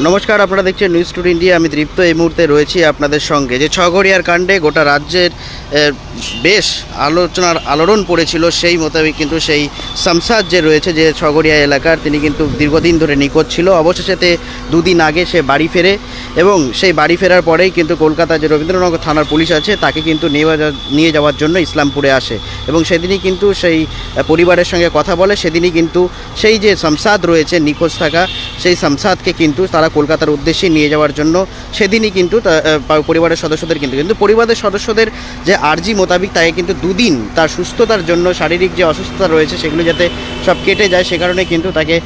নমস্কার, আপনারা দেখছেন নিউজ টুডে ইন্ডিয়া আমি তৃপ্ত এই মুহূর্তে রয়েছি আপনাদের সঙ্গে। যে ছগড়িয়ার কাণ্ডে গোটা রাজ্যের বেশ আলোচনার আলোড়ন পড়েছিল, সেই মোতাবেক কিন্তু সেই সামসাদ যে রয়েছে, যে ছগড়িয়া এলাকার, তিনি কিন্তু দীর্ঘদিন ধরে নিখোঁজ ছিল। অবশেষেতে দুদিন আগে সে বাড়ি ফেরে এবং সেই বাড়ি ফেরার পরেই কিন্তু কলকাতা যে রবীন্দ্রনগর থানার পুলিশ আছে, তাকে কিন্তু নিয়ে যাওয়া- নিয়ে যাওয়ার জন্য ইসলামপুরে আসে এবং সেদিনই কিন্তু সেই পরিবারের সঙ্গে কথা বলে, সেদিনই কিন্তু সেই যে সামসাদ রয়েছে, নিখোঁজ থাকা, সেই সামসাদকে কিন্তু তারা কলকাতার উদ্দেশ্যে নিয়ে যাওয়ার জন্য সেদিনই কিন্তু পরিবারের সদস্যদের কিন্তু কিন্তু পরিবারের সদস্যদের যে আর্জি মোতাবিক তাকে কিন্তু দুদিন তার সুস্থতার জন্য, শারীরিক যে অসুস্থতা রয়েছে সেগুলো যাতে সব কেটে যায়, সে কারণে কিন্তু তাকে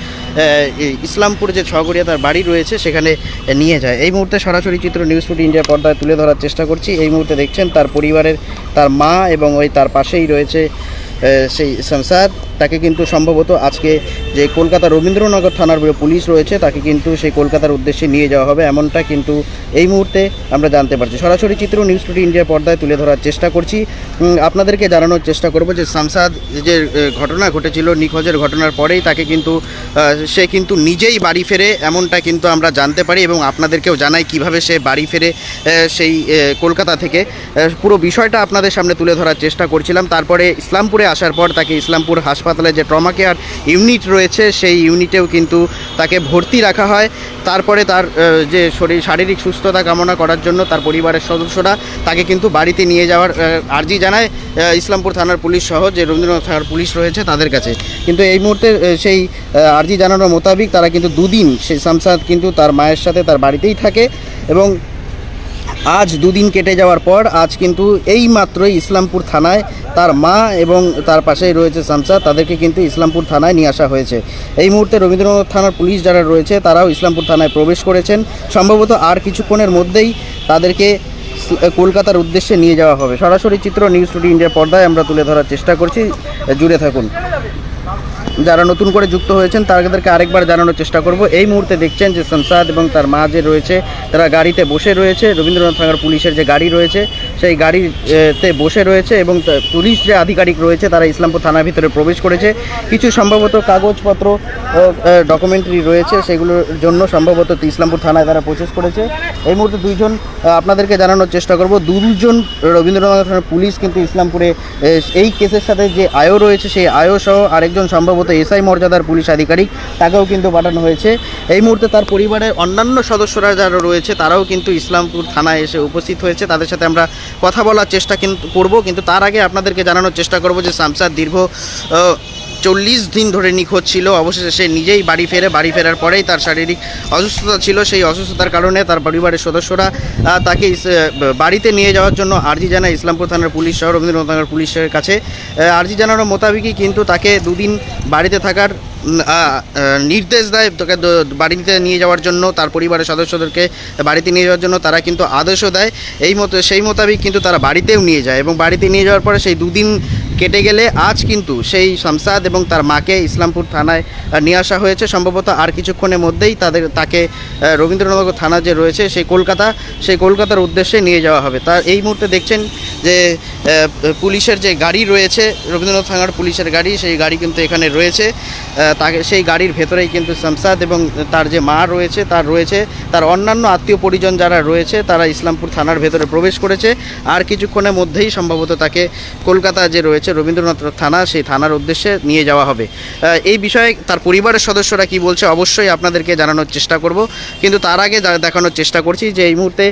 ইসলামপুর যে ছগড়িয়া তার বাড়ি রয়েছে সেখানে নিয়ে যায়। এই মুহূর্তে সরাসরি চিত্র নিউজ ফুড ইন্ডিয়া পর্দায় তুলে ধরার চেষ্টা করছি। এই মুহূর্তে দেখছেন তার পরিবারের তার মা এবং ওই তার পাশেই রয়েছে সেই সংসার। তাকে কিন্তু সম্ভবত আজকে যে কলকাতা রবীন্দ্রনগর থানার পুলিশ রয়েছে, তাকে কিন্তু সেই কলকাতার উদ্দেশ্যে নিয়ে যাওয়া হবে। এমনটা কিন্তু এই মুহূর্তে আমরা জানতে পারছি। সরাসরি চিত্র নিউজ টুডে ইন্ডিয়ার পর্দায় তুলে ধরার চেষ্টা করছি। আপনাদেরকে জানানোর চেষ্টা করব যে সামসাদ যে ঘটনা ঘটেছিল, নিখোঁজের ঘটনার পরেই তাকে কিন্তু সে কিন্তু নিজেই বাড়ি ফেরে এমনটা কিন্তু আমরা জানতে পারি এবং আপনাদেরকেও জানাই কীভাবে সে বাড়ি ফেরে সেই কলকাতা থেকে। পুরো বিষয়টা আপনাদের সামনে তুলে ধরার চেষ্টা করছিলাম। তারপরে ইসলামপুরে আসার পর তাকে ইসলামপুর হাসপাতালে যে ট্রমা কেয়ার ইউনিট রয়েছে, সেই ইউনিটেও কিন্তু তাকে ভর্তি রাখা হয়। তারপরে তার যে শরীর, শারীরিক সুস্থতা কামনা করার জন্য তার পরিবারের সদস্যরা তাকে কিন্তু বাড়িতে নিয়ে যাওয়ার আর্জি জানায় ইসলামপুর থানার পুলিশ সহ যে রবীন্দ্রনাথ থানার পুলিশ রয়েছে তাদের কাছে। কিন্তু এই মুহূর্তে সেই আর্জি জানানোর মোতাবিক তারা কিন্তু দুদিন সেই শামসাদ কিন্তু তার মায়ের সাথে তার বাড়িতেই থাকে এবং আজ দুদিন কেটে যাওয়ার পর আজ কিন্তু এই মাত্রই ইসলামপুর থানায় তার মা এবং তার পাশেই রয়েছে শামসাদ তাদেরকে কিন্তু ইসলামপুর থানায় নিয়ে আসা হয়েছে। এই মুহূর্তে রবীন্দ্রনাথ থানার পুলিশ যারা রয়েছে, তারাও ইসলামপুর থানায় প্রবেশ করেছেন। সম্ভবত আর কিছুক্ষণের মধ্যেই তাদেরকে কলকাতার উদ্দেশ্যে নিয়ে যাওয়া হবে। সরাসরি চিত্র নিউজ টুডে ইন্ডিয়ার পর্দায় আমরা তুলে ধরার চেষ্টা করছি। জুড়ে থাকুন। যারা নতুন করে যুক্ত হয়েছেন, তাদেরকে আরেকবার জানানোর চেষ্টা করব। এই মুহূর্তে দেখছেন যে সংসাদ এবং তার মা যে রয়েছে, তারা গাড়িতে বসে রয়েছে। রবীন্দ্রনাথ থানার পুলিশের যে গাড়ি রয়েছে, সেই গাড়িতে বসে রয়েছে এবং পুলিশ যে আধিকারিক রয়েছে, তারা ইসলামপুর থানার ভিতরে প্রবেশ করেছে। কিছু সম্ভবত কাগজপত্র ডকুমেন্টারি রয়েছে, সেগুলোর জন্য সম্ভবত ইসলামপুর থানায় তারা প্রচেস করেছে। এই মুহূর্তে দুইজন আপনাদেরকে জানানোর চেষ্টা করব। দুজন রবীন্দ্রনাথ পুলিশ কিন্তু ইসলামপুরে এই কেসের সাথে যে আয়ও রয়েছে, সেই আয়ও সহ আরেকজন সম্ভবত এসআই মর্যাদার পুলিশ আধিকারিক, তাকেও কিন্তু পাঠানো হয়েছে। এই মুহূর্তে তার পরিবারের অন্যান্য সদস্যরা যারা রয়েছে, তারাও কিন্তু ইসলামপুর থানায় এসে উপস্থিত হয়েছে। তাদের সাথে আমরা কথা বলার চেষ্টা কিন্তু করব। কিন্তু তার আগে আপনাদেরকে জানানোর চেষ্টা করব যে সামসার দীর্ঘ চল্লিশ দিন ধরে নিখোঁজ ছিল। অবশেষে সে নিজেই বাড়ি ফেরে, বাড়ি ফেরার পরেই তার শারীরিক অসুস্থতা ছিল। সেই অসুস্থতার কারণে তার পরিবারের সদস্যরা তাকে বাড়িতে নিয়ে যাওয়ার জন্য আর্জি জানায় ইসলামপুর থানার পুলিশ সহ রবীন্দ্রনাথ থানার পুলিশের কাছে। আর্জি জানানোর মোতাবেকই কিন্তু তাকে দুদিন বাড়িতে থাকার নির্দেশ দেয় তোকে বাড়িতে নিয়ে যাওয়ার জন্য। তার পরিবারের সদস্যদেরকে বাড়িতে নিয়ে যাওয়ার জন্য তারা কিন্তু আদেশও দেয়। এই মতো, সেই মোতাবেক কিন্তু তারা বাড়িতেও নিয়ে যায় এবং বাড়িতে নিয়ে যাওয়ার পরে সেই দুদিন কেটে গেলে আজ কিন্তু সেই শামসাদ এবং তার মাকে ইসলামপুর থানায় নিয়ে আসা হয়েছে। সম্ভবত আর কিছুক্ষণের মধ্যেই তাদের, তাকে রবীন্দ্রনগর থানা যে রয়েছে, সেই কলকাতা, সেই কলকাতার উদ্দেশ্যে নিয়ে যাওয়া হবে। তার এই মুহূর্তে দেখছেন যে পুলিশের যে গাড়ি রয়েছে, রবীন্দ্রনাথ থানার পুলিশের গাড়ি, সেই গাড়ি কিন্তু এখানে রয়েছে। তাকে, সেই গাড়ির ভেতরেই কিন্তু শামসাদ এবং তার যে মা রয়েছে, তার রয়েছে। তার অন্যান্য আত্মীয় পরিজন যারা রয়েছে, তারা ইসলামপুর থানার ভেতরে প্রবেশ করেছে। আর কিছুক্ষণের মধ্যেই সম্ভবত তাকে কলকাতা যে রয়েছে, রবীন্দ্রনাথ থানা, সেই থানার উদ্দেশ্যে নিয়ে যাওয়া হবে। এই বিষয়ে তার পরিবারের সদস্যরা কি বলছে, অবশ্যই আপনাদেরকে জানানোর চেষ্টা করব। কিন্তু তার আগে দেখানোর চেষ্টা করছি যে, এই মুহূর্তে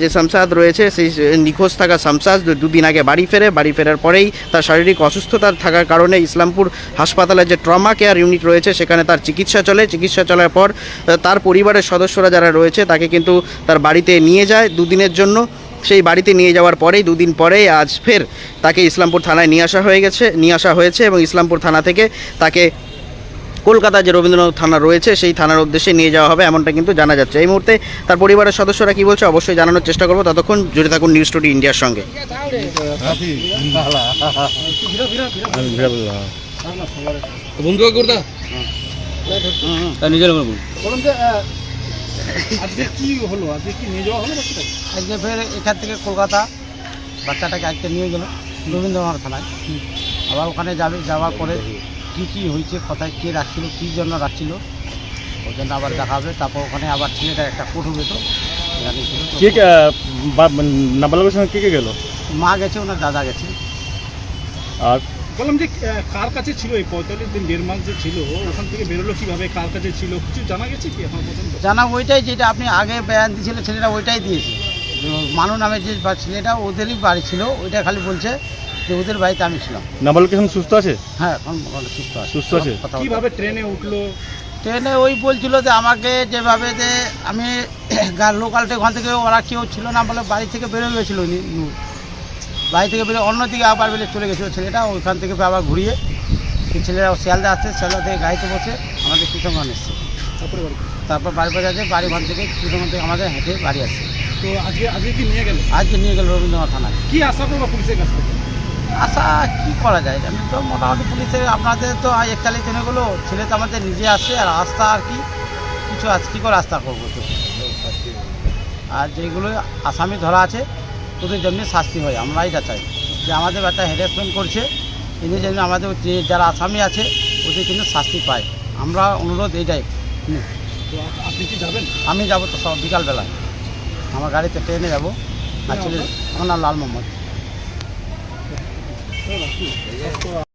যে শামসাদ রয়েছে, সেই, নিখোঁজ থাকা শামসাদ দুদিন আগে বাড়ি ফেরে, বাড়ি ফেরার পরেই তার শারীরিক অসুস্থতা থাকার কারণে ইসলামপুর হাসপাতালে যে ট্রমা কেয়ার ইউনিট রয়েছে, সেখানে তার চিকিৎসা চলে। চিকিৎসা চলার পর তার পরিবারের সদস্যরা যারা রয়েছে, তাকে কিন্তু তার বাড়িতে নিয়ে যায় দুদিনের জন্য। সেই বাড়িতে নিয়ে যাওয়ার পরেই, দুদিন পরেই আজ ফের তাকে ইসলামপুর থানায় নিয়ে আসা হয়ে গেছে, নিয়ে আসা হয়েছে এবং ইসলামপুর থানা থেকে তাকে কলকাতা যে রবীন্দ্রনাথ থানা রয়েছে সেই থানার উদ্দেশ্যে নিয়ে যাওয়া হবে এমনটা কিন্তু জানা যাচ্ছে। এই মুহূর্তে তার পরিবারের সদস্যরা কি বলছে অবশ্যই জানানোর চেষ্টা করব। ততক্ষণ জুড়ে থাকুন নিউজ টুডি ইন্ডিয়ার সঙ্গে। বন্ধু করতা নিজের বলুন আজকে কি হলো? আজকে কি নিয়ে যাওয়া হলো আজকে ফের এখান থেকে কলকাতা বাচ্চাটাকে আজকে নিয়ে গেল রবীন্দ্রনাথ থানায়। আবার ওখানে যাবে যাওয়ার পরে কি কি হয়েছে কোথায় কে রাখছিল কী জন্য রাখছিল ওই জন্য আবার দেখাবে তারপর ওখানে আবার ছেলেটার একটা কোট হবে তো। কে বা- নাবালকের সঙ্গে কে কে গেল? মা গেছে ওনার দাদা গেছে। আর? বললাম যে কার কাছে ছিল এই পঁয়তাল্লিশ দিন দেড় মাস যে ছিল ওখান থেকে বেরোলো কীভাবে কার কাছে ছিল কিছু জানা গেছে কি এখন পর্যন্ত? জানা ওইটাই যেটা আপনি আগে বয়ান দিয়েছিল ছেলেটা ওইটাই দিয়েছে। মানু নামের যে ছেলেটা ওদেরই বাড়ি ছিল ওইটা খালি বলছে যে ওদের বাড়িতে আমি ছিলাম। নাবালকের সঙ্গে সুস্থ আছে? হ্যাঁ এখন ভালো সুস্থ আছে। সুস্থ আছে? কথা বলতে কীভাবে ট্রেনে উঠল? ট্রেনে ওই বলছিল যে আমাকে যেভাবে যে আমি লোকালটা ওখান থেকে ওরা কেউ ছিল না বলে বাড়ি থেকে বেরোয় গেছিল নি- নু- বাড়ি থেকে বেরোয় অন্যদিকে আবার বেরিয়ে চলে গেছিল ছেলেটা ওইখান থেকে আবার ঘুরিয়ে। সেই ছেলেরা শিয়ালদা আসছে শিয়ালদা থেকে গাড়িতে বসে আমাদের কৃষকগণ এসছে। তারপরে বাড়ি। তারপর বাড়ি বাড়ি আছে বাড়ি ঘর থেকে কৃষকগণ থেকে আমাদের হেঁটে বাড়ি আসছে তো আজকে আজকে কি নিয়ে গেল? আজকে নিয়ে গেল রবীন্দ্রনাথ থানায়। কি আশা করব পুলিশের কাছ থেকে? আশা কি করা যায়? আমি তো মোটামুটি পুলিশের আপনাদের তো একচালিশ জনে গেলো ছেলে তো আমাদের নিজে আসছে আর আস্থা আর কি? কিছু আজ কী করে আস্থা করব তো? আর যেগুলো আসামি ধরা আছে ওদের জন্যে শাস্তি হয় আমরা এটা চাই যে আমাদের একটা হ্যারাসমেন্ট করছে এদের জন্য আমাদের যে যারা আসামি আছে ওদের কিন্তু শাস্তি পায়। আমরা অনুরোধ এইটাই। আপনি কি যাবেন? আমি যাব তো সব বিকালবেলায়। আমার গাড়িতে ট্রেনে যাব আর ছেলে আমার নাম লাল মোহাম্মদ। 이 런.